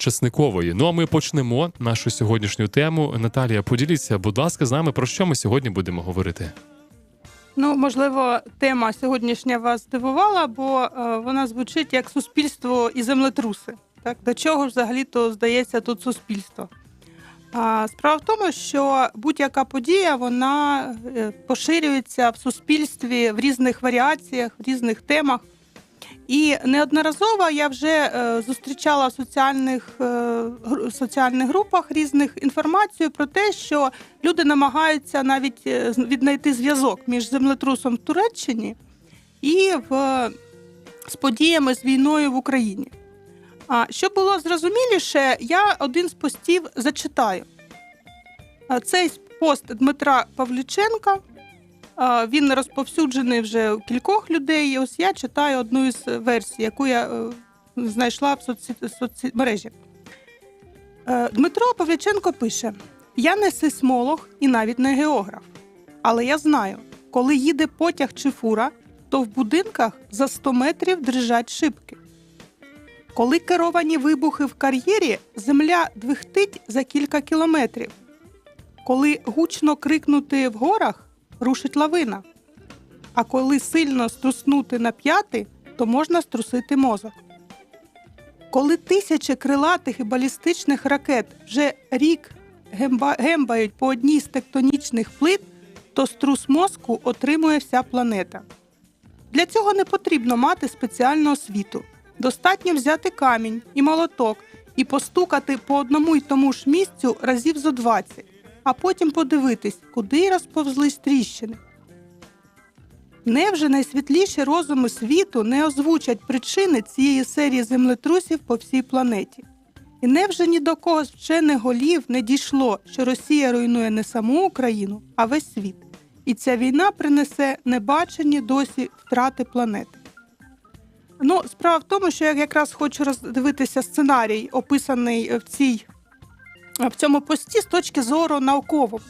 чесникової. Ну а ми почнемо нашу сьогоднішню тему. Наталія, поділіться, будь ласка, з нами про що ми сьогодні будемо говорити. Ну, можливо, тема сьогоднішня вас здивувала, бо е, вона звучить як суспільство і землетруси. Так, до чого ж взагалі-то здається тут суспільство? А, справа в тому, що будь-яка подія вона е, поширюється в суспільстві в різних варіаціях, в різних темах. І неодноразово я вже е, зустрічала в соціальних, е, соціальних групах різних інформацію про те, що люди намагаються навіть е, віднайти зв'язок між землетрусом в Туреччині і в, з подіями з війною в Україні. А щоб було зрозуміліше, я один з постів зачитаю. Цей пост Дмитра Павліченка. Він розповсюджений вже у кількох людей. І ось я читаю одну із версій, яку я е, знайшла в соцмережі. Е, Дмитро Павліченко пише: Я не сейсмолог і навіть не географ. Але я знаю, коли їде потяг чи фура, то в будинках за 100 метрів дрижать шибки. Коли керовані вибухи в кар'єрі, земля двихтить за кілька кілометрів. Коли гучно крикнути в горах, рушить лавина. А коли сильно струснути на п'яти, то можна струсити мозок. Коли тисячі крилатих і балістичних ракет вже рік гемба- гембають по одній з тектонічних плит, то струс мозку отримує вся планета. Для цього не потрібно мати спеціальну освіту. Достатньо взяти камінь і молоток і постукати по одному й тому ж місцю разів зо 20, а потім подивитись, куди розповзлись тріщини. Невже найсвітліші розуми світу не озвучать причини цієї серії землетрусів по всій планеті? І невже ні до кого з вчених голів не дійшло, що Росія руйнує не саму Україну, а весь світ? І ця війна принесе небачені досі втрати планети. Ну, справа в тому, що я якраз хочу роздивитися сценарій, описаний в цій в цьому пості з точки зору наукового.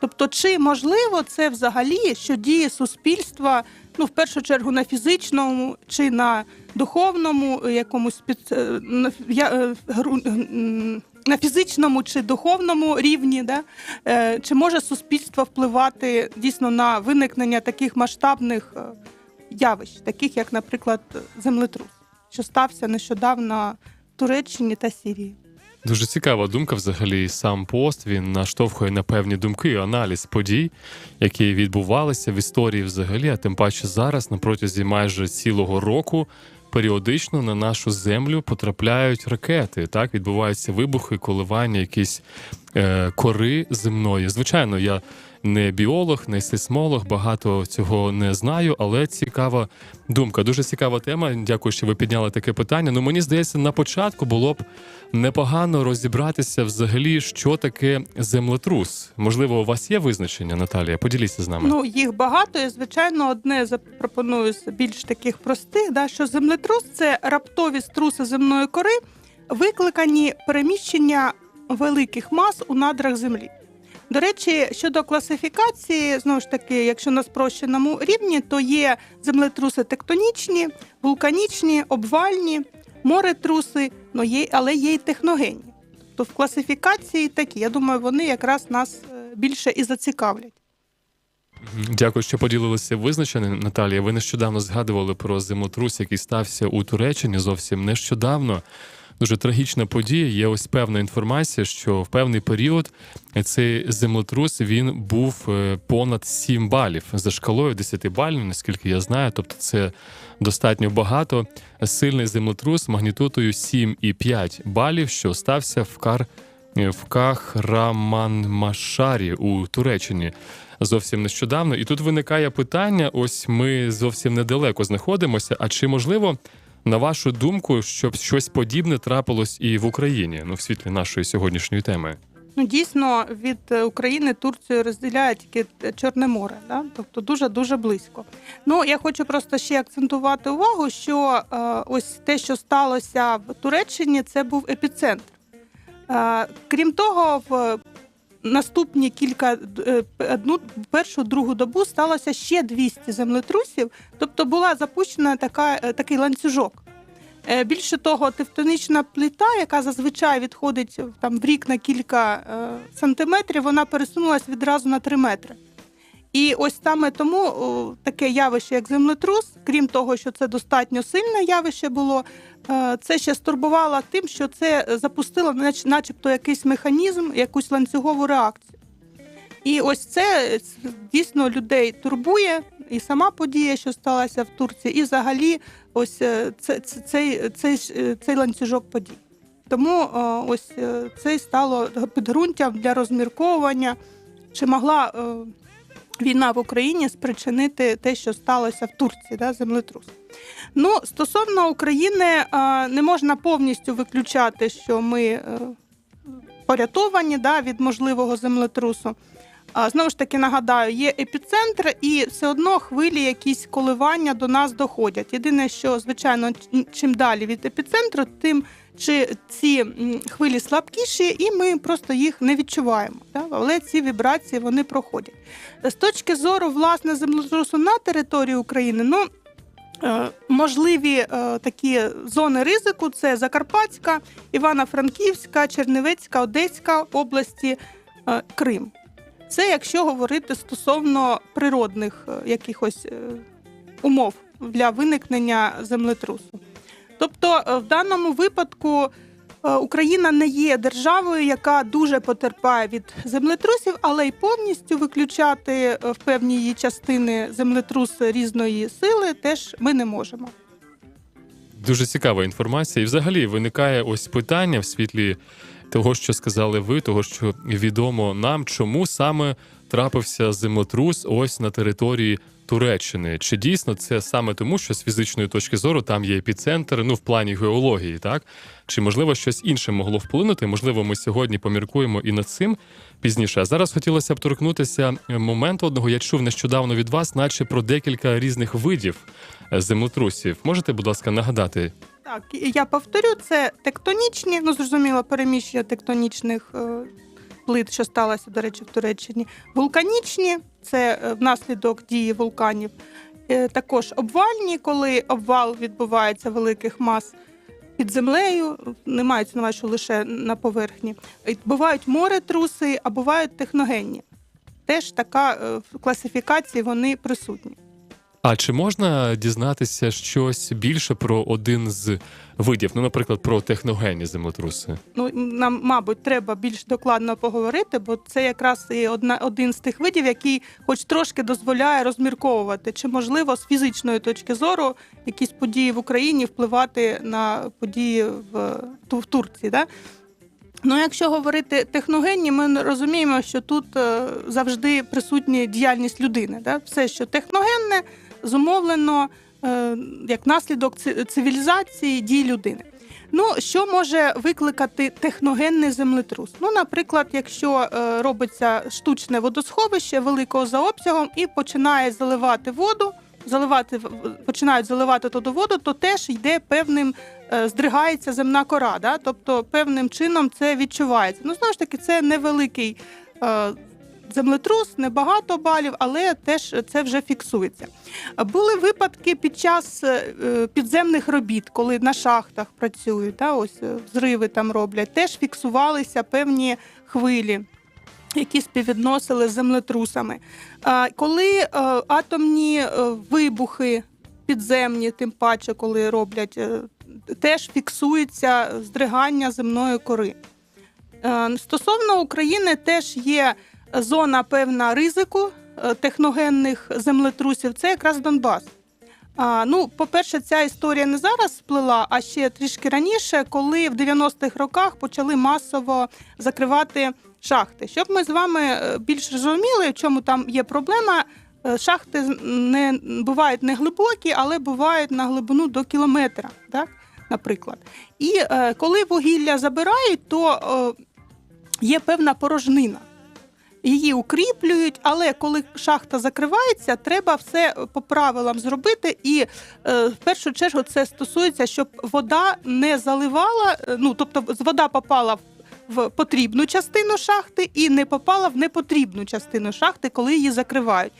Тобто, чи можливо це взагалі, що діє суспільства, ну, в першу чергу на фізичному чи на духовному е, якомусь під, е, я, е, на фізичному чи духовному рівні, да? Чи може суспільство впливати дійсно на виникнення таких масштабних явищ, таких як, наприклад, землетрус, що стався нещодавно в Туреччині та Сірії? Дуже цікава думка. Взагалі, сам пост він наштовхує на певні думки, аналіз подій, які відбувалися в історії взагалі, а тим паче зараз, на протязі майже цілого року, періодично на нашу землю потрапляють ракети. Так відбуваються вибухи, коливання, якісь е, кори земної. Звичайно, я не біолог, не сейсмолог, багато цього не знаю, але цікава думка. Дуже цікава тема. Дякую, що ви підняли таке питання. Ну мені здається, на початку було б непогано розібратися взагалі, що таке землетрус. Можливо, у вас є визначення, Наталія? Поділіться з нами. Ну, їх багато, і звичайно, одне запропоную з більш таких простих, да, що землетрус це раптові струси земної кори, викликані переміщення великих мас у надрах землі. До речі, щодо класифікації, знову ж таки, якщо на спрощеному рівні, то є землетруси тектонічні, вулканічні, обвальні, моретруси, але є й техногенні. Тобто в класифікації такі, я думаю, вони якраз нас е, більше і зацікавлять. Дякую, що поділилися визначенням, Наталія. Ви нещодавно згадували про землетрус, який стався у Туреччині зовсім нещодавно. Дуже трагічна подія. Є ось певна інформація, що в певний період цей землетрус він був е, понад 7 балів за шкалою 10 балів, наскільки я знаю. Тобто, це достатньо багато. Сильний землетрус магнітудою 7,5 балів, що стався в Кар в Кахраманмашарі у Туреччині зовсім нещодавно. І тут виникає питання: ось ми зовсім недалеко знаходимося. А чи можливо, на вашу думку, щоб щось подібне трапилось і в Україні, ну в світлі нашої сьогоднішньої теми? Ну, дійсно, від України Турцію розділяє тільки Чорне море, да? тобто дуже дуже близько. Ну я хочу просто ще акцентувати увагу, що е, ось те, що сталося в Туреччині, це був епіцентр. Е, крім того, в наступні кілька е, одну першу другу добу сталося ще 200 землетрусів, тобто була запущена така, е, такий ланцюжок. Е, Більше того, тектонічна плита, яка зазвичай відходить там в рік на кілька сантиметрів, вона пересунулася відразу на 3 метри. І ось саме тому таке явище, як землетрус, крім того, що це достатньо сильне явище було, е, це ще стурбувало тим, що це запустило, нач- начебто, якийсь механізм, якусь ланцюгову реакцію. І ось це дійсно людей турбує, і сама подія, що сталася в Турції, і взагалі ось е, це, це, цей, цей, е, цей ланцюжок подій. Тому ось це стало підґрунтям для розмірковування, чи могла війна в Україні спричинити те, що сталося в Турції, да, землетрус. Ну, стосовно України, е, не можна повністю виключати, що ми е, порятовані да, від можливого землетрусу. Знову ж таки нагадаю, є епіцентр, і все одно хвилі, якісь коливання до нас доходять. Єдине, що звичайно, чим далі від епіцентру, тим чи ці хвилі слабкіші, і ми просто їх не відчуваємо. Да? Але ці вібрації вони проходять. З точки зору власне землетрусу на території України, ну е, можливі е, такі зони ризику: це Закарпатська, Івано-Франківська, Чернівецька, Одеська області, е, Крим. Це якщо говорити стосовно природних якихось умов для виникнення землетрусу. Тобто, е, в даному випадку е, Україна не є державою, яка дуже потерпає від землетрусів, але й повністю виключати е, в певні її частини землетруси різної сили теж ми не можемо. Дуже цікава інформація. І взагалі виникає ось питання в світлі того, що сказали ви, того, що відомо нам, чому саме трапився землетрус ось на території Туреччини. Чи дійсно це саме тому, що з фізичної точки зору там є епіцентр, ну в плані геології, так? Чи можливо щось інше могло вплинути? Можливо, ми сьогодні поміркуємо і над цим пізніше. А зараз хотілося б торкнутися моменту одного. Я чув нещодавно від вас, наче про декілька різних видів е, землетрусів. Можете, будь ласка, нагадати? Так, я повторю, це тектонічні, ну зрозуміло, переміщення тектонічних е, плит, що сталося, до речі, в Туреччині. Вулканічні це е, внаслідок дії вулканів. Е, також обвальні, коли обвал відбувається великих мас під землею, не мається на увазі, що лише на поверхні. Бувають моретруси, а бувають техногенні. Теж така е, в класифікації вони присутні. А чи можна дізнатися щось більше про один з видів? Ну, наприклад, про техногенні землетруси? Ну, нам, мабуть, треба більш докладно поговорити, бо це якраз і одна, один з тих видів, який хоч трошки дозволяє розмірковувати, чи можливо з фізичної точки зору якісь події в Україні впливати на події в, в Турції. Да? Ну, якщо говорити техногенні, ми розуміємо, що тут е, завжди присутня діяльність людини. Да? Все, що техногенне, зумовлено е, як наслідок цивілізації дій людини. Ну, що може викликати техногенний землетрус? Ну, наприклад, якщо е, робиться штучне водосховище великого за обсягом і починає заливати воду, заливати починають заливати туди воду, то теж йде певним, е, здригається земна кора. Да? Тобто певним чином це відчувається. Ну, знову ж таки, це невеликий. е, Землетрус небагато балів, але теж це вже фіксується. Були випадки під час е, підземних робіт, коли на шахтах працюють, та, ось е, взриви там роблять, теж фіксувалися певні хвилі. Які співвідносили з землетрусами. Коли е, атомні е, вибухи підземні, тим паче, коли роблять, е, теж фіксується здригання земної кори. Стосовно України теж є зона певна ризику техногенних землетрусів. Це якраз Донбас. А, ну, по-перше, ця історія не зараз сплила, а ще трішки раніше, коли в 90-х роках почали масово закривати шахти. Щоб ми з вами е, більш розуміли, в чому там є проблема. е, Шахти не бувають не глибокі, але бувають на глибину до кілометра, так, наприклад. І е, коли вугілля забирають, то е, є певна порожнина. Її укріплюють, але коли шахта закривається, треба все по правилам зробити. І е, в першу чергу це стосується, щоб вода не заливала, е, ну тобто вода попала в- в потрібну частину шахти і не попала в непотрібну частину шахти, коли її закривають.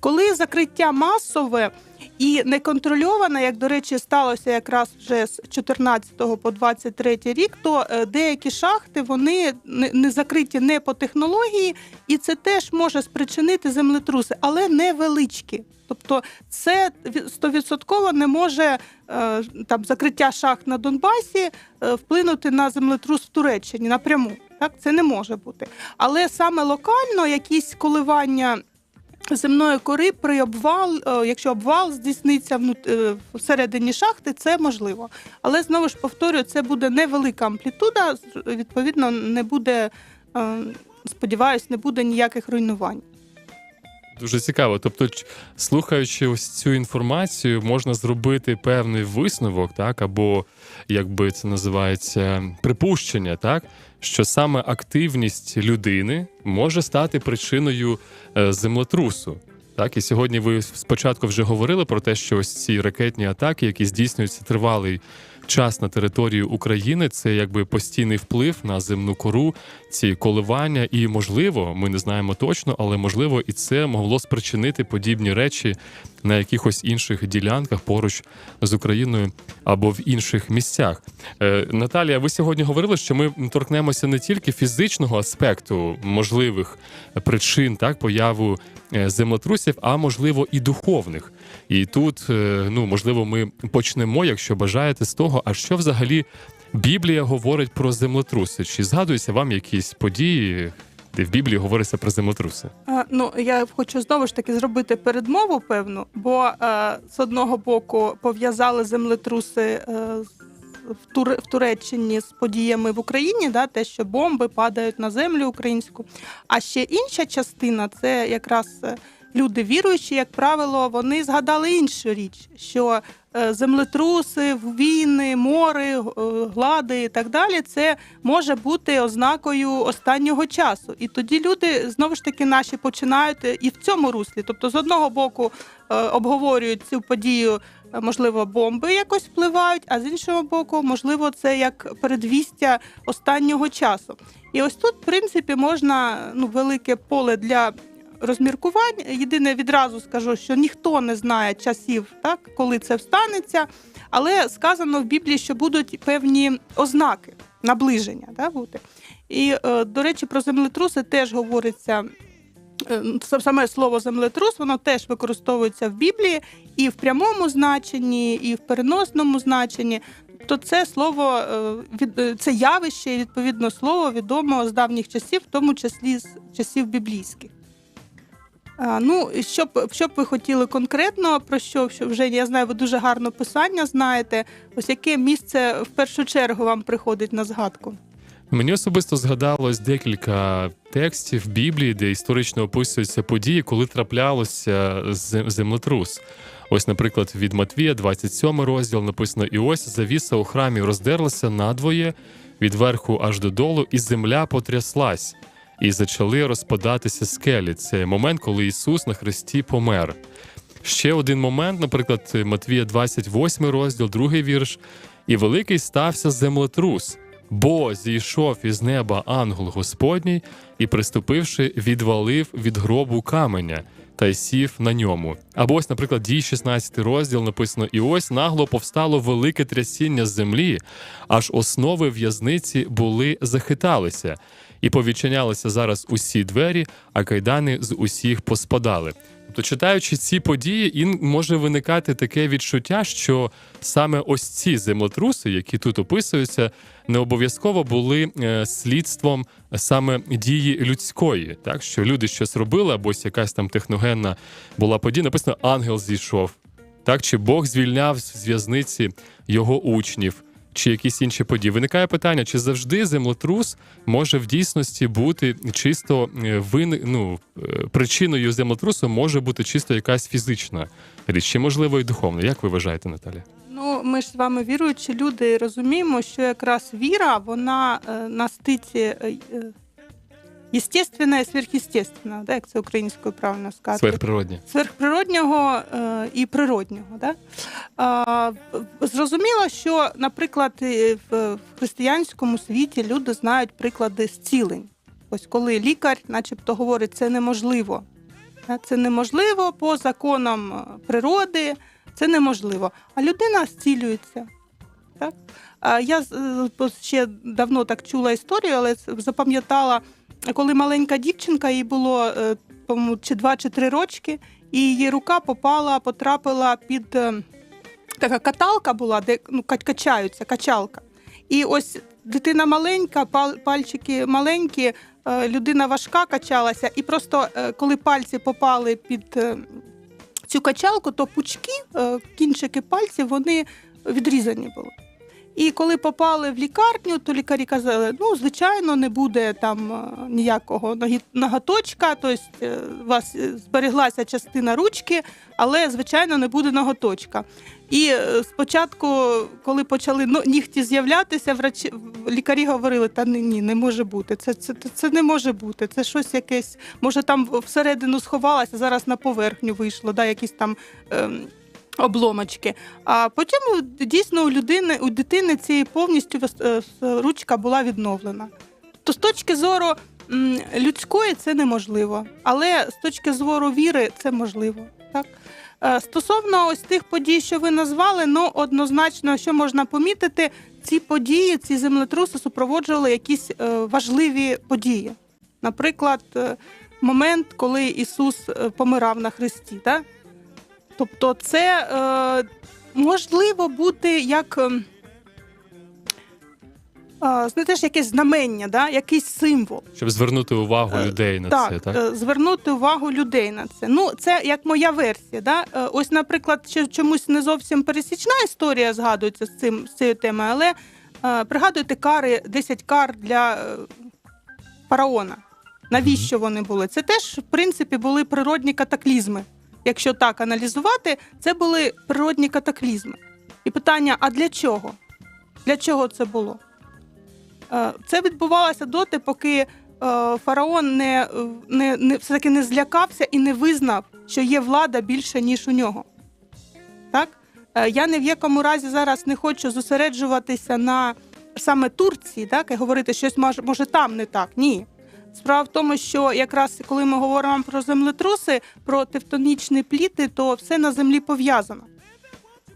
Коли закриття масове, І неконтрольована, як до речі, сталося якраз вже з 14 по 23 рік, то е, деякі шахти вони не закриті не по технології, і це теж може спричинити землетруси, але невеличкі. Тобто це стовідсотково не може е, там закриття шахт на Донбасі е, вплинути на землетрус в Туреччині напряму. Так, це не може бути. Але саме локально якісь коливання земної кори при обвал, е, якщо обвал здійсниться е, всередині шахти, це можливо. Але знову ж повторюю, це буде невелика амплітуда, відповідно, не буде, е, сподіваюсь, не буде ніяких руйнувань. Дуже цікаво. Тобто, слухаючи ось цю інформацію, можна зробити певний висновок, так, або як би це називається, припущення, так, що саме активність людини може стати причиною е, землетрусу. Так, і сьогодні ви спочатку вже говорили про те, що ось ці ракетні атаки, які здійснюються тривалий час на територію України, це якби постійний вплив на земну кору, ці коливання, і можливо, ми не знаємо точно, але можливо, і це могло спричинити подібні речі на якихось інших ділянках поруч з Україною або в інших місцях. Е, Наталія, ви сьогодні говорили, що ми торкнемося не тільки фізичного аспекту можливих причин так появу е, землетрусів, а можливо і духовних. І тут, е, ну можливо, ми почнемо, якщо бажаєте, з того, а що взагалі Біблія говорить про землетруси. Чи згадуються вам якісь події, де в Біблії говориться про землетруси? Е, Ну, я хочу знову ж таки зробити передмову певну, бо е, з одного боку пов'язали землетруси е, в, Тур... в Туреччині з подіями в Україні, да, те, що бомби падають на землю українську. А ще інша частина це якраз е, люди віруючі, як правило, вони згадали іншу річ, що е, землетруси, війни, мори, е, глади і так далі, це може бути ознакою останнього часу. І тоді люди знову ж таки наші починають е, і в цьому руслі. Тобто, з одного боку обговорюють цю подію, можливо, бомби якось впливають, а з іншого боку, можливо, це як передвістя останнього часу. І ось тут, в принципі, можна ну, велике поле для. Розміркувань єдине відразу скажу, що ніхто не знає часів, так коли це встанеться, але сказано в Біблії, що будуть певні ознаки наближення да, бути. І, е, до речі, про землетруси теж говориться. е, Саме слово землетрус, воно теж використовується в Біблії і в прямому значенні, і в переносному значенні. То це слово е, це явище, і відповідно слово відомо з давніх часів, в тому числі з часів біблійських. А, ну, і що б, що б ви хотіли конкретно про що, що вже я знаю, ви дуже гарно писання знаєте. Ось яке місце в першу чергу вам приходить на згадку? Мені особисто згадалось декілька текстів Біблії, де історично описуються події, коли траплялося зем- землетрус. Ось, наприклад, від Матвія, 27 розділ, написано: І ось завіса у храмі роздерлася надвоє від верху аж додолу, і земля потряслась, і почали розпадатися скелі. Це момент, коли Ісус на Христі помер. Ще один момент, наприклад, Матвія 28 розділ, другий вірш. І великий стався землетрус, бо зійшов із неба ангел Господній і, приступивши, відвалив від гробу каменя та й сів на ньому. Або ось, наприклад, дій 16 розділ написано: І ось нагло повстало велике трясіння землі, аж основи в'язниці були захиталися, і повідчинялися зараз усі двері, а кайдани з усіх поспадали. Тобто, читаючи ці події, ін може виникати таке відчуття, що саме ось ці землетруси, які тут описуються, не обов'язково були е, слідством саме дії людської, так що люди щось робили, або ось якась там техногенна була подія. Написано, ангел зійшов, так чи Бог звільняв з в'язниці його учнів. Чи якісь інші події виникає питання, чи завжди землетрус може в дійсності бути чисто е, вин... ну, е, причиною землетрусу може бути чисто якась фізична річ, чи можливо і духовна. Як ви вважаєте, Наталя? Ну, ми ж з вами віруючі люди, розуміємо, що якраз віра, вона е, єстественне і сверхъестественне, да, як це українською правильно сказати. Сверхприродні. сверхприроднього е, і природнього. Да? В- зрозуміло, що, наприклад, в, християнському світі люди знають приклади зцілень. Ось коли лікар, начебто, говорить, це неможливо. Е, Це неможливо по законам е, природи, це неможливо. А людина зцілюється. Так? Я е, ще давно так чула історію, але запам'ятала, коли маленька дівчинка, їй було е, по-моєму, чи два, чи три рочки, і її рука попала, потрапила під е, така каталка була, де ну, ка- качаються, качалка. І ось дитина маленька, пал- пальчики маленькі, е, людина важка качалася, і просто коли пальці попали під цю качалку, то пучки, кінчики пальців, вони відрізані були. І коли попали в лікарню, то лікарі казали: ну, звичайно, не буде там е, ніякого ноготочка, тобто е, у вас е, збереглася частина ручки, але, звичайно, не буде ноготочка. І е, спочатку, коли почали нігті з'являтися, врачі, лікарі говорили, та ні, ні, не може бути. Це, це, це не може бути. Це щось якесь, може, там всередину сховалося, зараз на поверхню вийшло, да, якісь там. Ем, Обломочки. А потім дійсно у людини, у дитини цієї повністю е, ручка була відновлена. То з точки зору людської це неможливо, але з точки зору віри це можливо. Так? Е, Стосовно ось тих подій, що ви назвали, ну однозначно, що можна помітити, ці події, ці землетруси супроводжували якісь е, важливі події. Наприклад, момент, коли Ісус помирав на Христі. Так? Тобто, це е, можливо бути як. ем, е, знаєте, якесь знамення, да? якийсь символ. Щоб звернути увагу Е, людей на так, це, так? е, звернути увагу людей на це. Ну, це як моя версія. Да? Е, Ось, наприклад, чомусь не зовсім пересічна історія згадується з цим з цією темою, але е, пригадуйте кари, 10 кар для фараона. Навіщо вони були? Це теж, в принципі, були природні катаклізми. Якщо так аналізувати, це були природні катаклізми. І питання: а для чого? Для чого це було? Е, Це відбувалося доти, поки е, фараон не, не, не все-таки не злякався і не визнав, що є влада більше, ніж у нього. Так? Е, Я ні в якому разі зараз не хочу зосереджуватися на саме Турції, так, і говорити, щось може, може там не так. Ні. Справа в тому, що якраз коли ми говоримо про землетруси, про тектонічні пліти, то все на землі пов'язано.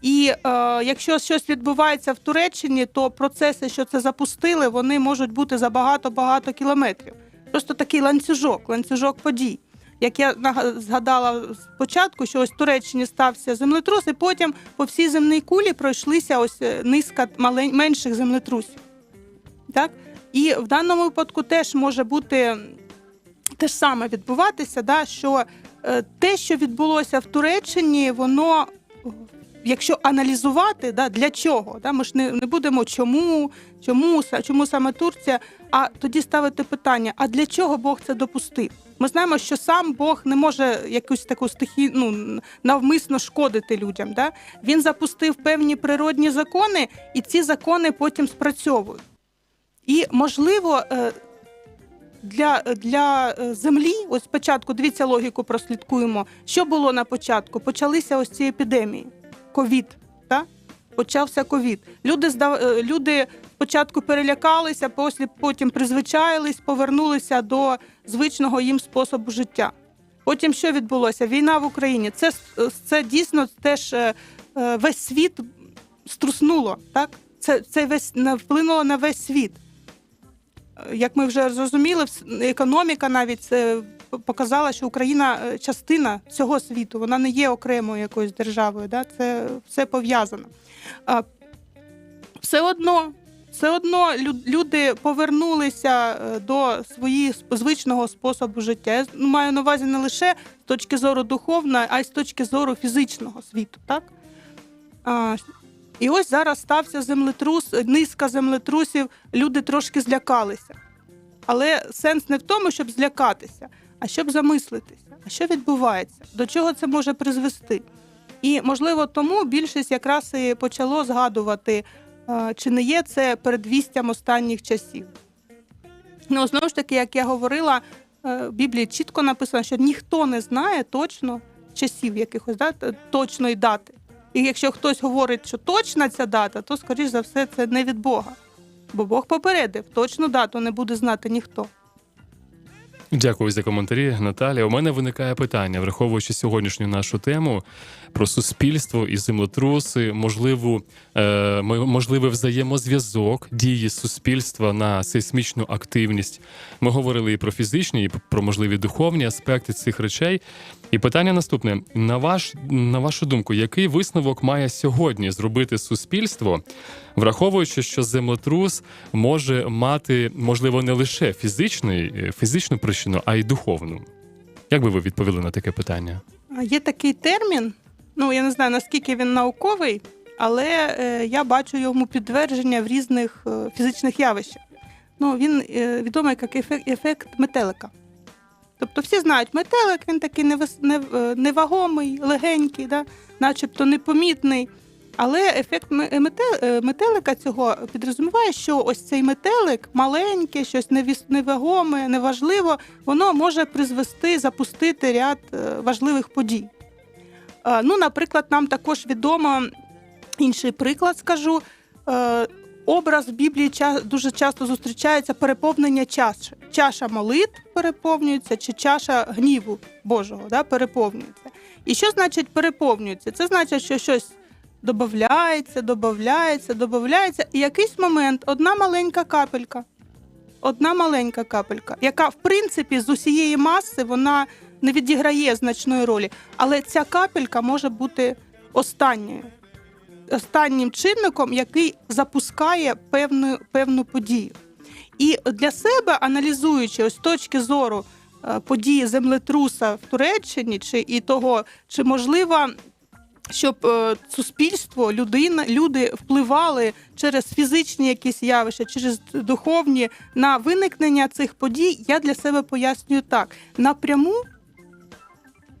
І е, якщо щось відбувається в Туреччині, то процеси, що це запустили, вони можуть бути за багато-багато кілометрів. Просто такий ланцюжок, ланцюжок подій. Як я згадала спочатку, що ось в Туреччині стався землетрус, і потім по всій земній кулі пройшлися ось е, низка малень- менших землетрусів. Так? І в даному випадку теж може бути те ж саме відбуватися, да, що е, те, що відбулося в Туреччині, воно, якщо аналізувати, да, для чого, да, ми ж не, не будемо чому, чому, чому саме Турція, а тоді ставити питання: а для чого Бог це допустив? Ми знаємо, що сам Бог не може якусь таку стихію ну, навмисно шкодити людям. Да? Він запустив певні природні закони, і ці закони потім спрацьовують. І можливо, е, для, для е, землі, ось спочатку, дивіться логіку, прослідкуємо. Що було на початку? Почалися ось ці епідемії. Ковід. Так? Почався ковід. Люди, здав... е, люди спочатку перелякалися, потім призвичаїлись, повернулися до звичного їм способу життя. Потім що відбулося? Війна в Україні. Це, це дійсно теж весь світ струснуло. Так? Це, це весь, вплинуло на весь світ. Е, Як ми вже зрозуміли, економіка навіть це показала, що Україна е, частина цього світу, вона не є окремою якоюсь державою. Да? Це все пов'язано. Все одно, все одно люди повернулися е, до своїх звичного способу життя. Я ну, маю на увазі не лише з точки зору духовної, а й з точки зору фізичного світу. Так? І ось зараз стався землетрус, низка землетрусів, люди трошки злякалися. Але сенс не в тому, щоб злякатися, а щоб замислитися, а що відбувається, до чого це може призвести. І, можливо, тому більшість якраз і почало згадувати, е, чи не є це передвістям останніх часів. Ну, знову ж таки, як я говорила, е, в Біблії чітко написано, що ніхто не знає точно часів якихось да, точної дати. І якщо хтось говорить, що точна ця дата, то, скоріш за все, це не від Бога. Бо Бог попередив, точну дату не буде знати ніхто. Дякую за коментарі, Наталія. У мене виникає питання, враховуючи сьогоднішню нашу тему про суспільство і землетруси, можливу, е, можливий взаємозв'язок дії суспільства на сейсмічну активність. Ми говорили і про фізичні, і про можливі духовні аспекти цих речей. І питання наступне: на ваш на вашу думку, який висновок має сьогодні зробити суспільство, враховуючи, що землетрус може мати, можливо, не лише фізичний, е, фізичну причину, а й духовну? Як би ви відповіли на таке питання? Є такий термін, ну я не знаю наскільки він науковий, але е, я бачу йому підтвердження в різних е, фізичних явищах. Ну, він е, відомий як ефект, ефект метелика. Тобто всі знають, метелик він такий невагомий, легенький, да? начебто непомітний. Але ефект мете- е, метелика цього підрозуміває, що ось цей метелик маленький, щось невагоме, неважливо, воно може призвести, запустити ряд е, важливих подій. Е, Ну, наприклад, нам також відомо інший приклад, скажу. Е, Образ в Біблії дуже часто зустрічається переповнення чаші. Чаша молитв переповнюється, чи чаша гніву Божого да, переповнюється. І що значить переповнюється? Це значить, що щось додається, додається, додається, і якийсь момент одна маленька капелька, одна маленька капелька, яка в принципі з усієї маси вона не відіграє значної ролі, але ця капелька може бути останньою, останнім чинником, який запускає певну, певну подію. І для себе, аналізуючи ось точки зору е, події землетруса в Туреччині, чи і того, чи можливо, щоб е, суспільство, людина, люди впливали через фізичні якісь явища, через духовні на виникнення цих подій, я для себе пояснюю так: напряму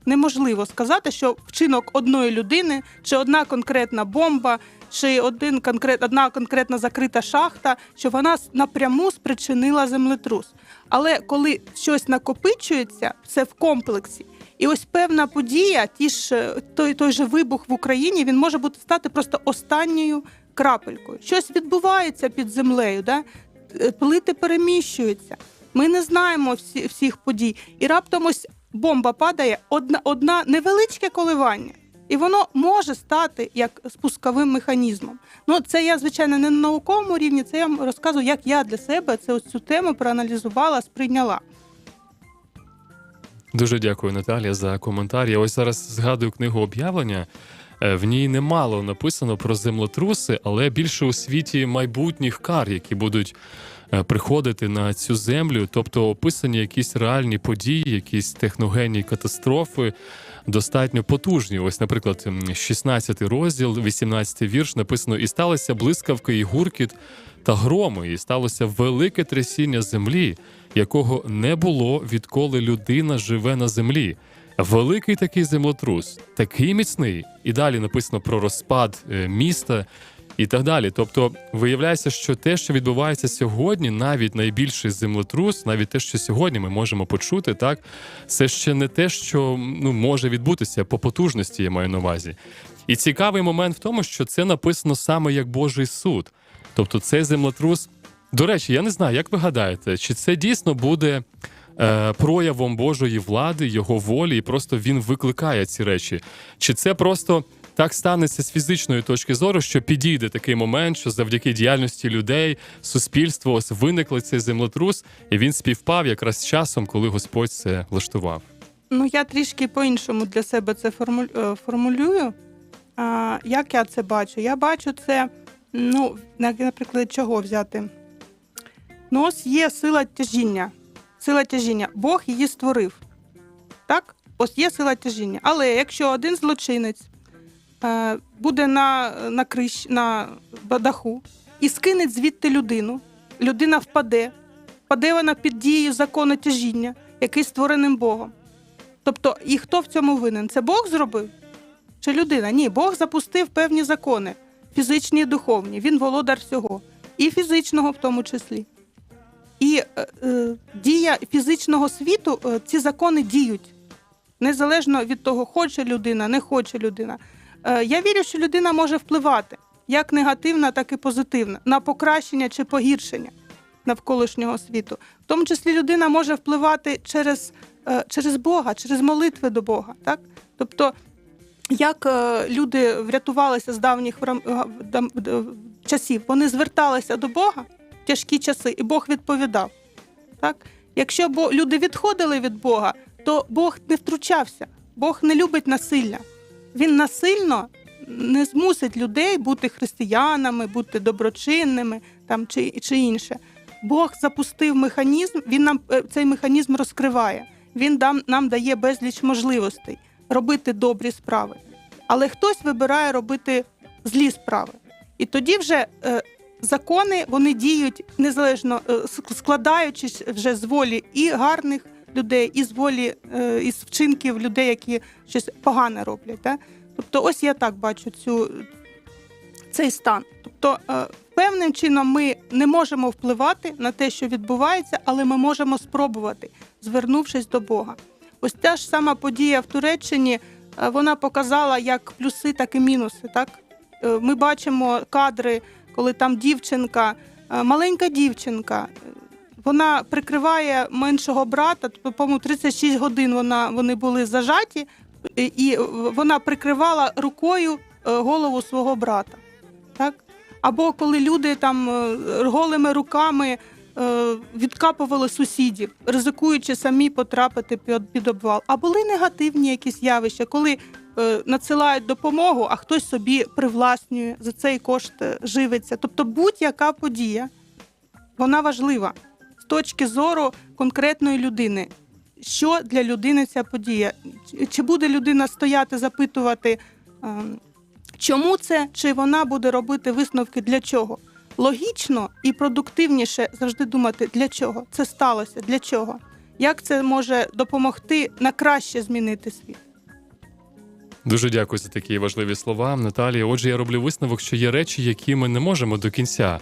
неможливо сказати, що вчинок одної людини, чи одна конкретна бомба, чи один конкрет, одна конкретна закрита шахта, що вона напряму спричинила землетрус. Але коли щось накопичується, це в комплексі. І ось певна подія, ті ж е, той, той же вибух в Україні, він може бути стати просто останньою крапелькою. Щось відбувається під землею, да? Е, плити переміщуються. Ми не знаємо всі, всіх подій. І раптом ось бомба падає, одна, одна невеличке коливання. І воно може стати як спусковим механізмом. Ну, це я, звичайно, не на науковому рівні, це я вам розказую, як я для себе це ось цю тему проаналізувала, сприйняла. Дуже дякую, Наталія, за коментар. Я ось зараз згадую книгу об'явлення. Е, В ній немало написано про землетруси, але більше у світі майбутніх кар, які будуть е, приходити на цю землю, тобто описані якісь реальні події, якісь техногенні катастрофи, достатньо потужні. Ось, наприклад, м, 16 розділ, 18 вірш написано: і сталися блискавки, і гуркіт та громи, і сталося велике трясіння землі, якого не було, відколи людина живе на землі. Великий такий землетрус, такий міцний, і далі написано про розпад е, міста і так далі. Тобто, виявляється, що те, що відбувається сьогодні, навіть найбільший землетрус, навіть те, що сьогодні ми можемо почути, так це ще не те, що ну може відбутися по потужності, я маю на увазі. І цікавий момент в тому, що це написано саме як Божий суд. Тобто, цей землетрус. До речі, я не знаю, як ви гадаєте, чи це дійсно буде е, проявом Божої влади, його волі, і просто він викликає ці речі? Чи це просто так станеться з фізичної точки зору, що підійде такий момент, що завдяки діяльності людей, суспільство ось виникли цей землетрус, і він співпав якраз з часом, коли Господь це влаштував? Ну, я трішки по-іншому для себе це е, формулюю. А, як я це бачу? Я бачу це, ну, наприклад, чого взяти? Ось є сила тяжіння. Сила тяжіння. Бог її створив. Так? Ось є сила тяжіння. Але якщо один злочинець е, буде на, на, крищ, на даху і скине звідти людину, людина впаде, впаде вона під дією закону тяжіння, який створеним Богом. Тобто, і хто в цьому винен? Це Бог зробив? Чи людина? Ні, Бог запустив певні закони, фізичні і духовні. Він володар всього, і фізичного в тому числі. І е, е, дія фізичного світу, е, ці закони діють. Незалежно від того, хоче людина, не хоче людина. Е, я вірю, що людина може впливати як негативна, так і позитивна, на покращення чи погіршення. навколишнього світу. В тому числі людина може впливати через, е, через Бога, через молитви до Бога. Так? Тобто, як е, люди врятувалися з давніх д- часів, вони зверталися до Бога тяжкі часи, і Бог відповідав. Так? Якщо люди відходили від Бога, то Бог не втручався. Бог не любить насилля. Він насильно не змусить людей бути християнами, бути доброчинними там, чи, чи інше. Бог запустив механізм, він нам е, цей механізм розкриває. Він дам, нам дає безліч можливостей робити добрі справи. Але хтось вибирає робити злі справи. І тоді вже е, закони вони діють незалежно е, складаючись вже з волі і гарних людей, і з волі е, із вчинків людей, які щось погане роблять. Да? Тобто, ось я так бачу цю, цей стан. Тобто, е, певним чином ми не можемо впливати на те, що відбувається, але ми можемо спробувати, звернувшись до Бога. Ось ця ж сама подія в Туреччині, вона показала як плюси, так і мінуси. Так? Ми бачимо кадри, коли там дівчинка, е, маленька дівчинка, е, вона прикриває меншого брата, по-моєму, 36 годин вона, вони були зажаті, і- вона прикривала рукою е, голову свого брата. Так? Або коли люди там голими руками відкапували сусідів, ризикуючи самі потрапити під, обвал. А були негативні якісь явища, коли надсилають допомогу, а хтось собі привласнює за цей кошт е, живиться. Тобто будь-яка подія, вона важлива з точки зору конкретної людини. Що для людини ця подія? Чи- буде людина стояти, запитувати, ем, чому це, чи вона буде робити висновки для чого? Логічно і продуктивніше завжди думати, для чого це сталося, для чого? Як це може допомогти на краще змінити світ? Дуже дякую за такі важливі слова, Наталія. Отже, я роблю висновок, що є речі, які ми не можемо до кінця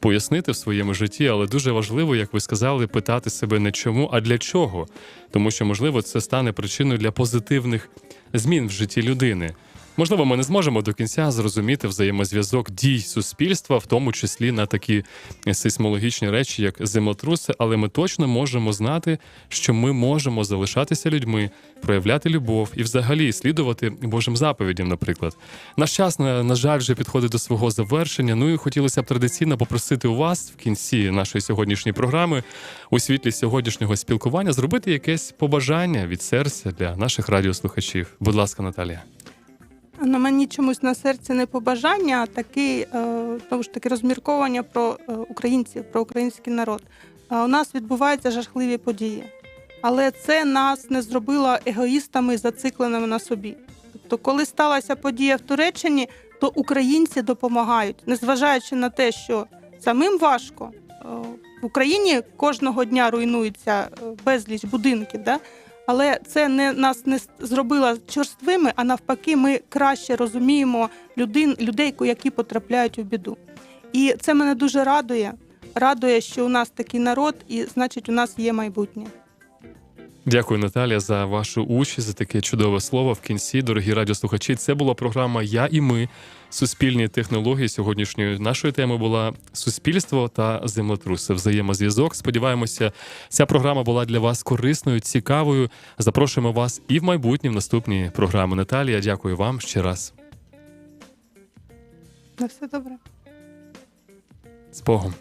пояснити в своєму житті, але дуже важливо, як ви сказали, питати себе не чому, а для чого. Тому що, можливо, це стане причиною для позитивних змін в житті людини. Можливо, ми не зможемо до кінця зрозуміти взаємозв'язок дій суспільства, в тому числі на такі сейсмологічні речі, як землетруси, але ми точно можемо знати, що ми можемо залишатися людьми, проявляти любов і взагалі слідувати Божим заповідям, наприклад. Наш час, на, жаль, вже підходить до свого завершення. Ну і хотілося б традиційно попросити у вас в кінці нашої сьогоднішньої програми у світлі сьогоднішнього спілкування зробити якесь побажання від серця для наших радіослухачів. Будь ласка, Наталія. Ну, мені чомусь на серці не побажання, а такі, е, знову ж таки, розмірковання про е, українців, про український народ. Е, у нас відбуваються жахливі події, але це нас не зробило егоїстами, зацикленими на собі. Тобто, коли сталася подія в Туреччині, то українці допомагають, незважаючи на те, що самим важко. Е, В Україні кожного дня руйнується е, безліч будинків, да? Але це не нас не зробило чорствими, а навпаки, ми краще розуміємо людей, людей, які потрапляють у біду. І це мене дуже радує. Радує, що у нас такий народ, і значить, у нас є майбутнє. Дякую, Наталія, за вашу участь, за таке чудове слово в кінці. Дорогі радіослухачі, це була програма Я і ми. Суспільні технології сьогоднішньою нашою темою була суспільство та землетруси. Взаємозв'язок. Сподіваємося, ця програма була для вас корисною, цікавою. Запрошуємо вас і в майбутнє в наступні програми. Наталія, дякую вам ще раз. На все добре. З Богом.